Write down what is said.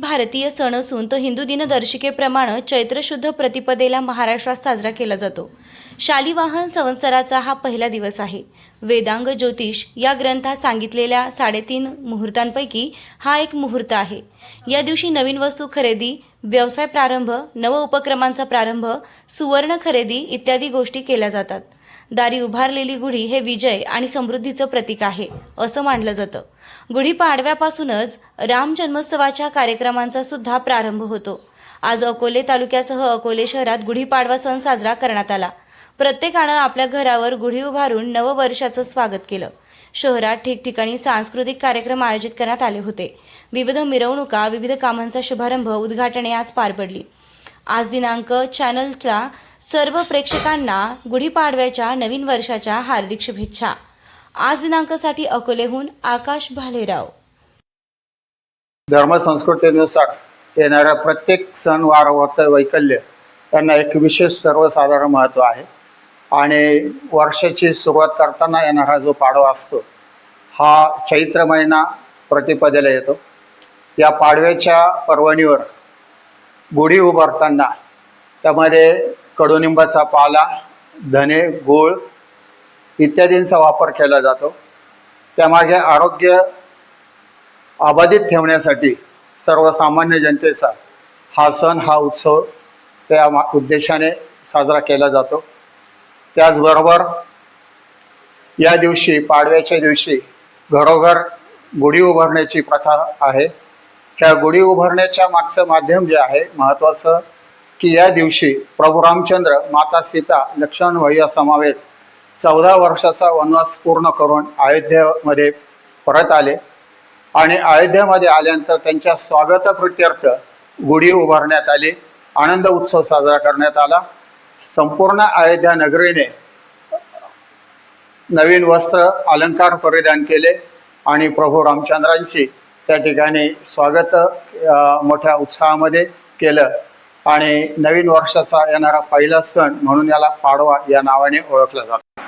भारतीय सण असून तो हिंदू दिनदर्शिकेप्रमाणे चैत्र शुद्ध प्रतिपदेला महाराष्ट्रात साजरा केला जातो. शालिवाहन संवत्सराचा हा पहिला दिवस आहे. वेदांग ज्योतिष या ग्रंथात सांगितलेल्या साडेतीन मुहूर्तांपैकी हा एक मुहूर्त आहे. या दिवशी नवीन वस्तू खरेदी व्यवसाय प्रारंभ नव उपक्रमांचा प्रारंभ सुवर्ण खरेदी इत्यादी गोष्टी केल्या जातात. दारी उभारलेली गुढी हे विजय आणि समृद्धीचं प्रतीक आहे असं मानलं जातं. गुढीपाडव्यापासूनच राम जन्मोत्सवाच्या कार्यक्रमांचा सुद्धा प्रारंभ होतो. आज अकोले तालुक्यासह अकोले शहरात गुढीपाडवा सण साजरा करण्यात आला. प्रत्येकानं आपल्या घरावर गुढी उभारून नववर्षाचं स्वागत केलं. शहरात ठिकठिकाणी सांस्कृतिक कार्यक्रम आयोजित करण्यात आले होते. विविध मिरवणुका विविध कामांचा शुभारंभ उद्घाटने आज पार पडली. आज दिनांक चॅनलच्या सर्व प्रेक्षकांना गुढीपाडव्याच्या नवीन वर्षाच्या हार्दिक शुभेच्छा. आज दिनांकासाठी अकोलेहून आकाश भालेराव. धर्मसंस्कृतीनुसार येणाऱ्या प्रत्येक सण व्रत वैकल्य यांना एक विशेष सर्वसाधारण महत्त्व आहे. आणि वर्षाची सुरुवात करताना येणारा जो पाडवा असतो हा चैत्र महिना प्रतिपदेला येतो. या पाडव्याच्या पर्वणीवर गुढी उभारताना त्यामध्ये कडुनिंबाचा पाला धने गूळ इत्यादींचा वापर केला जातो. त्यामागे आरोग्य अबाधित ठेवण्यासाठी सर्वसामान्य जनतेचा हा सण हा उत्सव त्या मा- उद्देशाने साजरा केला जातो. त्याचबरोबर या दिवशी पाडव्याच्या दिवशी घरोघर गुढी उभारण्याची प्रथा आहे. त्या गुढी उभारण्याच्या मागचं माध्यम जे आहे महत्त्वाचं की या दिवशी प्रभू रामचंद्र माता सीता लक्ष्मण भैया समावेत चौदा वर्षाचा वनवास पूर्ण करून अयोध्येमध्ये परत आले. आणि अयोध्येमध्ये आल्यानंतर त्यांच्या स्वागताप्रित्यर्थ गुढी उभारण्यात आली. आनंद उत्सव साजरा करण्यात आला. संपूर्ण अयोध्या नगरीने नवीन वस्त्र अलंकार परिधान केले आणि प्रभू रामचंद्रांशी त्या ठिकाणी स्वागत मोठ्या उत्साहामध्ये केलं. आणि नवीन वर्षाचा येणारा पहिला सण म्हणून याला पाडवा या नावाने ओळखला जातो.